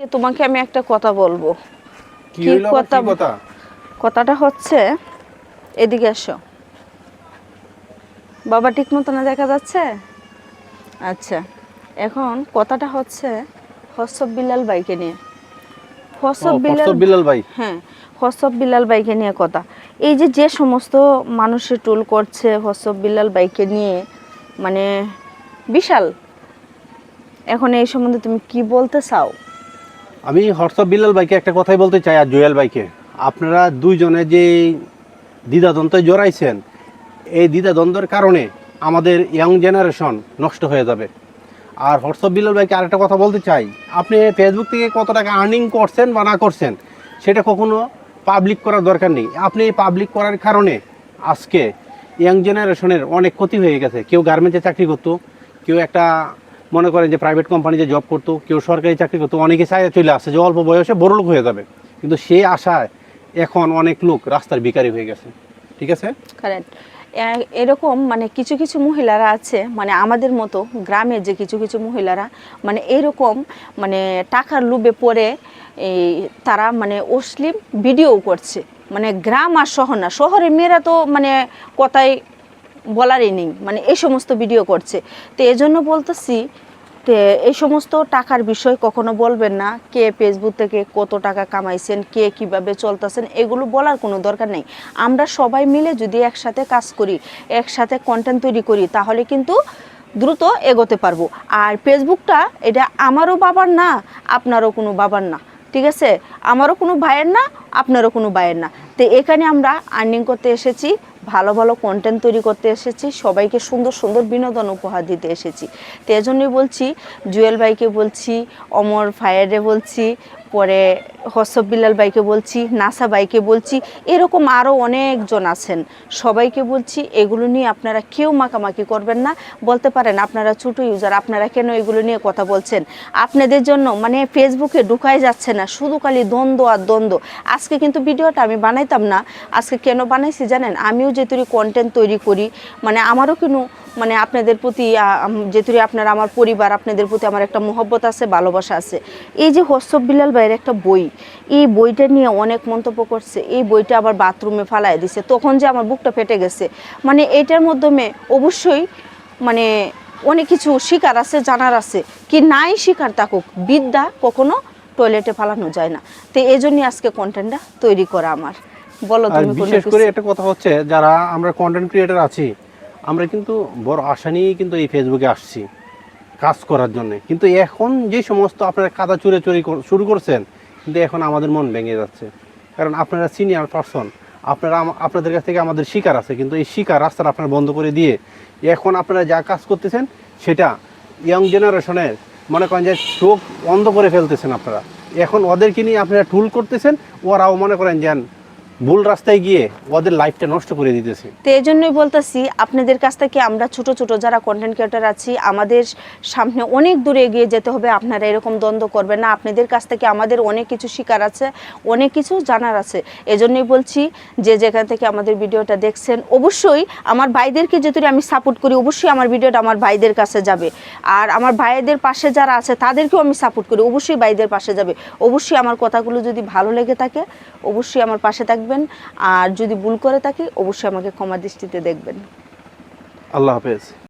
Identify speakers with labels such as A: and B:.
A: তোমাকে আমি একটা কথা বলব।
B: কি
A: কথা? কথাটা হচ্ছে এদিকে এসো। বাবা ঠিক মতো না দেখা যাচ্ছে? আচ্ছা এখন কথাটা হচ্ছে হসব বিলাল বাইকে নিয়ে। হসব বিলাল
B: বিলাল ভাই?
A: হ্যাঁ হসব বিলাল বাইকে নিয়ে কথা। এই যে যে সমস্ত মানুষের টুল করছে হসব বিলাল বাইকে নিয়ে মানে বিশাল। এখন এই সম্বন্ধে তুমি কি বলতে চাও?
B: আমি হোয়াটসঅ্যাপ বিলাল ভাইকে একটা কথাই বলতে চাই আর জুয়েল ভাইকে। আপনারা দুইজনে যে দ্বিধাদ্বন্দ্বে জড়াইছেন, এই দ্বিধাদ্বন্দ্বের কারণে আমাদের ইয়াং জেনারেশন নষ্ট হয়ে যাবে। আর হোয়াটসঅ্যাপ বিলাল ভাইকে আরেকটা কথা বলতে চাই, আপনি ফেসবুক থেকে কত টাকা আর্নিং করছেন বা না করছেন, সেটা কখনো পাবলিক করার দরকার নেই। আপনি পাবলিক করার কারণে আজকে ইয়াং জেনারেশনের অনেক ক্ষতি হয়ে গেছে। কেউ গার্মেন্টসে চাকরি করতো, কেউ একটা মনে করেন যে প্রাইভেট কোম্পানিতে জব করতো, কেউ সরকারি চাকরি করতো, অনেকে চাই চলে আসছে যে অল্প বয়সে বড় লোক হয়ে যাবে। কিন্তু সেই আশায় এখন অনেক লোক রাস্তার ভিখারি হয়ে গেছে। ঠিক আছে?
A: এরকম মানে কিছু কিছু মহিলারা আছে মানে আমাদের মতো গ্রামের যে কিছু কিছু মহিলারা মানে এরকম মানে টাকার লোভে পড়ে, এই তারা মানে অশ্লীল ভিডিও করছে। মানে গ্রাম আর শহর না, শহরের মেয়েরা তো মানে কথাই বলারই নেই মানে এই সমস্ত ভিডিও করছে। তো এজন্য বলতেছি, তে এই সমস্ত টাকার বিষয় কখনো বলবেন না, কে ফেসবুক থেকে কত টাকা কামাইছেন, কে কীভাবে চলতেছেন, এগুলো বলার কোনো দরকার নেই। আমরা সবাই মিলে যদি একসাথে কাজ করি, একসাথে কন্টেন্ট তৈরি করি, তাহলে কিন্তু দ্রুত এগোতে পারব। আর ফেসবুকটা এটা আমারও বাবার না, আপনারও কোনো বাবার না, ঠিক আছে? আমারও কোনো ভাইয়ের না, আপনারও কোনো ভাইয়ের না। তো এখানে আমরা আর্নিং করতে এসেছি ভালো ভালো কন্টেন্ট তৈরি করতে এসেছি, সবাইকে সুন্দর সুন্দর বিনোদন উপহার দিতে এসেছি। তো এজন্যই বলছি, জুয়েল ভাইকে বলছি, অমর ফায়ারে বলছি, পরে হসব বিলাল ভাইকে বলছি, নাসা ভাইকে বলছি, এরকম আরও অনেকজন আছেন। সবাইকে বলছি, এগুলো নিয়ে আপনারা কেউ মাখামাখি করবেন না। বলতে পারেন, আপনারা ছোটো ইউজার আপনারা কেন এগুলো নিয়ে কথা বলছেন? আপনাদের জন্য মানে ফেসবুকে ঢুকাই যাচ্ছে না, শুধু খালি দ্বন্দ্ব আর দ্বন্দ্ব। আজকে কিন্তু ভিডিওটা আমি বানাইতাম না, আজকে কেন বানাইছি জানেন? আমিও যেহেতু কন্টেন্ট তৈরি করি মানে আমারও কিন্তু মানে আপনাদের প্রতি যেহেতু আপনারা, আমার পরিবার, আপনাদের প্রতি আমার একটা মহব্বত আছে, ভালোবাসা আছে। এই যে হস্তব বিলাল ভাইয়ের একটা বই, এই বইটা নিয়ে অনেক মন্তব্য করছে, এই বইটা আবার বাথরুমে ফালাই দিছে, তখন যে আমার বুকটা ফেটে গেছে। মানে এটার মাধ্যমে অবশ্যই মানে অনেক কিছু শিকার আছে, জানার আছে, কি নাই শিকার থাকুক, বিদ্যা কখনো টয়লেটে ফালানো যায় না। তো এই আজকে কন্টেন্টটা তৈরি করা আমার। বলো তুমি
B: বিশেষ করে একটা কথা হচ্ছে যারা আমরা কন্টেন্ট ক্রিয়েটার আছি আমরা কিন্তু বড় আশা নিয়েই কিন্তু এই ফেসবুকে আসছি কাজ করার জন্য। কিন্তু এখন যে সমস্ত আপনারা কাদা চুরে চুরি শুরু করছেন কিন্তু এখন আমাদের মন ভেঙে যাচ্ছে। কারণ আপনারা সিনিয়র পারসন আপনারা আপনাদের কাছ থেকে আমাদের শিকার আছে কিন্তু এই শিকার রাস্তাটা আপনারা বন্ধ করে দিয়ে এখন আপনারা যা কাজ করতেছেন সেটা ইয়াং জেনারেশনের মনে করেন যে চোখ বন্ধ করে ফেলতেছেন আপনারা। এখন ওদেরকে নিয়ে আপনারা টুল করতেছেন ওরাও মনে করেন যেন ভুল রাস্তায় গিয়ে ওদের লাইফটা নষ্ট করে দিতেছে।
A: তো এই জন্যই বলতেছি, আপনাদের কাছ থেকে আমরা ছোট ছোট যারা কন্টেন্ট ক্রিয়েটার আছি, আমাদের সামনে অনেক দূরে এগিয়ে যেতে হবে। আপনারা এরকম দ্বন্দ্ব করবেন না। আপনাদের কাছ থেকে আমাদের অনেক কিছু শিকার আছে, অনেক কিছু জানার আছে। এজন্যই বলছি যে যেখান থেকে আমাদের ভিডিওটা দেখছেন, অবশ্যই আমার ভাইদেরকে যেহেতু আমি সাপোর্ট করি, অবশ্যই আমার ভিডিওটা আমার ভাইদের কাছে যাবে। আর আমার ভাইদের পাশে যারা আছে, তাদেরকেও আমি সাপোর্ট করি। অবশ্যই ভাইদের পাশে যাবে। অবশ্যই আমার কথাগুলো যদি ভালো লেগে থাকে, অবশ্যই আমার পাশে থাকবেন আর যদি ভুল করে থাকি অবশ্যই আমাকে ক্ষমা দৃষ্টিতে দেখবেন।
B: আল্লাহ হাফেজ।